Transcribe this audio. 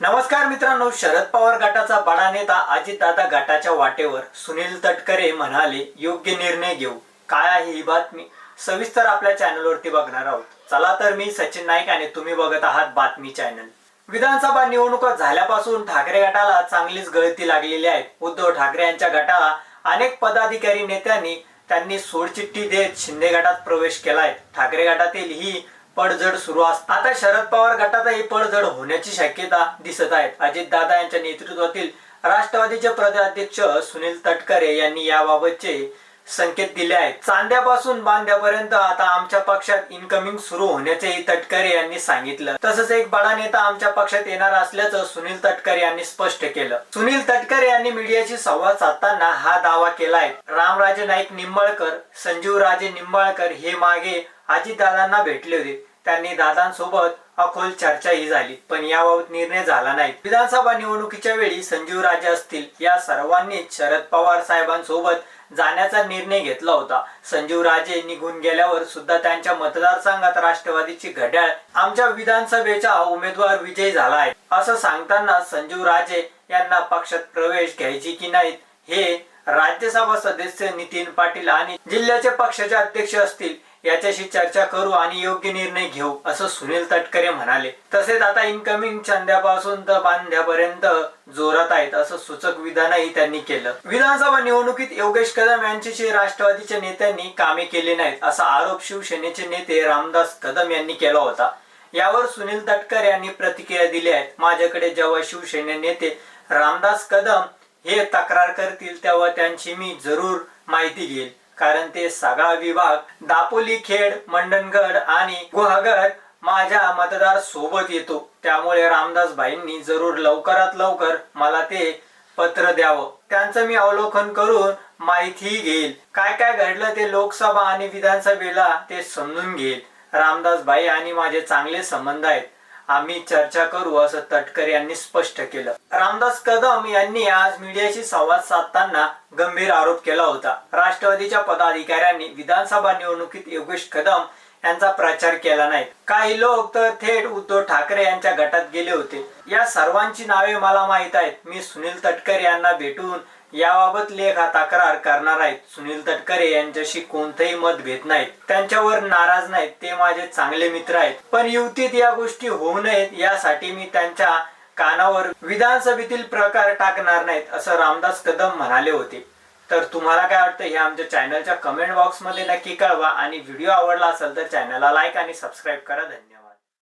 नमस्कार मित्रांनो शरद पवार गटाचा बडा नेता अजितदादा गटाच्या वाटेवर सुनील तटकरे म्हणाले योग्य निर्णय घेऊ. काय आहे ही बातमी? सविस्तर आपल्या चॅनलवरती बघणार आहोत. चला तर मी सचिन नाईक आणि तुम्ही बघत आहात बातमी चॅनल. विधानसभा निवडणुका झाल्यापासून ठाकरे गटाला चांगलीच गळती लागलेली आहे. उद्धव ठाकरे यांच्या गटाला अनेक पदाधिकारी नेत्यांनी त्यांनी सोडचिठ्ठी देत शिंदे गटात प्रवेश केलाय. ठाकरे गटातील ही पडझड सुरू असते आता शरद पवार गटातही पडझड होण्याची शक्यता दिसत आहे अजितदादा यांच्या नेतृत्वातील राष्ट्रवादीचे प्रदेशाध्यक्ष सुनील तटकरे यांनी याबाबतचे संकेत दिले आहेत. चांद्यापासून बांध्यापर्यंत आता आमच्या पक्षात इन्कमिंग सुरू होण्याचेही तटकरे यांनी सांगितलं. तसंच एक बडा नेता आमच्या पक्षात येणार असल्याचं सुनील तटकरे यांनी स्पष्ट केलं. सुनील तटकरे यांनी मीडियाशी संवाद साधताना हा दावा केला आहे रामराजे नाईक निंबाळकर संजीव राजे निंबाळकर हे मागे अजितदादांना भेटले होते. त्यांनी दादांसोबत अखोल चर्चाही झाली पण याबाबत निर्णय झाला नाही. विधानसभा निवडणुकीच्या वेळी संजीव राजे असतील या सर्वांनीच शरद पवार साहेबांसोबत जाण्याचा निर्णय घेतला होता. संजीव राजे निघून गेल्यावर सुद्धा त्यांच्या मतदारसंघात राष्ट्रवादीची घड्याळ आमच्या विधानसभेचा उमेदवार विजयी झाला आहे. असं सांगताना संजीव राजे यांना पक्षात प्रवेश घ्यायची की नाही हे राज्यसभा सदस्य नितीन पाटील आणि जिल्ह्याचे पक्षाचे अध्यक्ष असतील याच्याशी चर्चा करू आणि योग्य निर्णय घेऊ असं सुनील तटकरे म्हणाले. तसेच आता इनकमिंग चंद्यापासून तर बांध्यापर्यंत जोरात आहेत असं सूचक विधानही त्यांनी केलं. विधानसभा निवडणुकीत योगेश कदम यांच्याशी राष्ट्रवादीच्या नेत्यांनी कामे केली नाहीत असा आरोप शिवसेनेचे नेते रामदास कदम यांनी केला होता. यावर सुनील तटकर यांनी प्रतिक्रिया दिली आहे माझ्याकडे जेव्हा शिवसेने नेते रामदास कदम हे तक्रार करतील तेव्हा त्यांची मी जरूर माहिती घेईल. कारण ते सगळा विभाग दापोली खेड मंडणगड आणि गुहागर माझ्या मतदार सोबत येतो. त्यामुळे रामदास भाईंनी जरूर लवकरात लवकर मला ते पत्र द्यावं. त्यांचं मी अवलोकन करून माहिती घेईल. काय काय घडलं ते लोकसभा आणि विधानसभेला ते समजून घेईल. रामदास भाई आणि माझे चांगले संबंध आहेत. आम्ही चर्चा करू असं तटकरे यांनी स्पष्ट केलं. रामदास कदम यांनी आज मीडियाशी संवाद साधताना गंभीर आरोप केला होता. राष्ट्रवादीच्या पदाधिकाऱ्यांनी विधानसभा निवडणुकीत योगेश कदम यांचा प्रचार केला नाही. काही लोक तर थेट उद्धव ठाकरे यांच्या गटात गेले होते. या सर्वांची नावे मला माहीत आहेत. मी सुनील तटकरे यांना भेटून याबाबत लेखा तक्रार करणार आहेत. सुनील तटकरे यांच्याशी कोणतंही मतभेद नाहीत. त्यांच्यावर नाराज नाहीत. ते माझे चांगले मित्र आहेत. पण युतीत या गोष्टी होऊ नयेत यासाठी मी त्यांच्या कानावर विधानसभेतील प्रकार टाकणार नाहीत असं रामदास कदम म्हणाले होते. तर तुम्हाला काय वाटतं? हे आमच्या चॅनलच्या कमेंट बॉक्समध्ये नक्की कळवा. आणि व्हिडिओ आवडला असेल तर चॅनलला लाईक आणि सबस्क्राईब करा. धन्यवाद.